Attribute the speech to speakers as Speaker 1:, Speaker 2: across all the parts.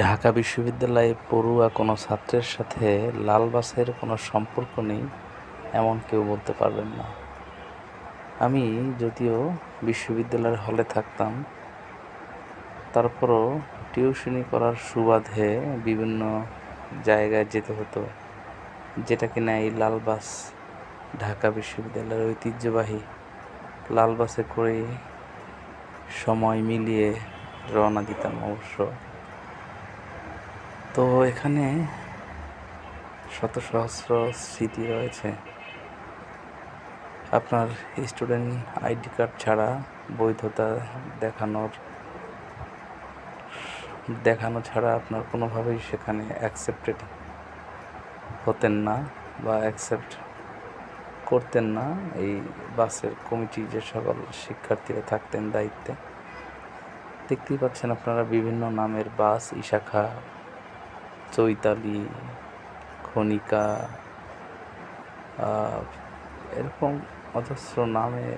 Speaker 1: ঢাকা বিশ্ববিদ্যালয়ে পড়ুয়া কোনো ছাত্রের সাথে লাল বাসের কোনো সম্পর্ক নেই, এমন কেউ বলতে পারবেন না। আমি যদিও বিশ্ববিদ্যালয়ের হলে থাকতাম, তারপরও টিউশনি করার সুবাদে বিভিন্ন জায়গায় যেতে হতো, যেটা কিনা এই লাল বাস ঢাকা বিশ্ববিদ্যালয়ের ঐতিহ্যবাহী লাল বাসে করে সময় মিলিয়ে রওনা দিতাম অবশ্য। তো এখানে শত সহস্র স্মৃতি রয়েছে। আপনার স্টুডেন্ট আইডি কার্ড ছাড়া বৈধতা দেখানোর, দেখানো ছাড়া আপনার কোনোভাবেই সেখানে অ্যাকসেপ্টেড হতেন না বা অ্যাকসেপ্ট করতেন না এই বাসের কমিটি যে সকল শিক্ষার্থীরা থাকতেন দায়িত্বে। দেখতেই পাচ্ছেন আপনারা বিভিন্ন নামের বাস, ইশাখা চৈতালি, খনিকা এরকম অজস্র নামে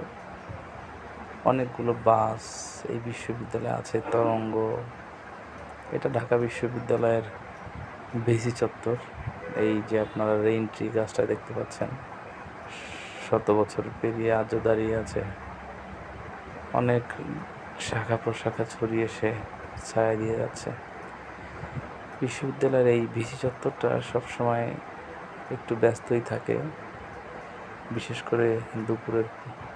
Speaker 1: অনেকগুলো বাস এই বিশ্ববিদ্যালয়ে আছে, তরঙ্গ। এটা ঢাকা বিশ্ববিদ্যালয়ের বেসি চত্বর। এই যে আপনারা রেইন ট্রি গাছটা দেখতে পাচ্ছেন, শত বছর পেরিয়ে আজও দাঁড়িয়ে আছে। অনেক শাখা প্রশাখা ছড়িয়ে সে ছায়া দিয়ে যাচ্ছে। বিশ্ববিদ্যালয়ের এই ভিসি চত্বরটা সবসময় একটু ব্যস্তই থাকে। বিশেষ করে দুপুরের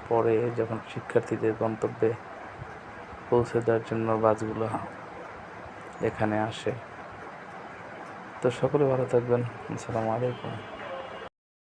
Speaker 1: পরে যখন শিক্ষার্থীদের গন্তব্যে পৌঁছে দেওয়ার জন্য বাসগুলো এখানে আসে। তো সকলে ভালো থাকবেন। আসসালামু আলাইকুম।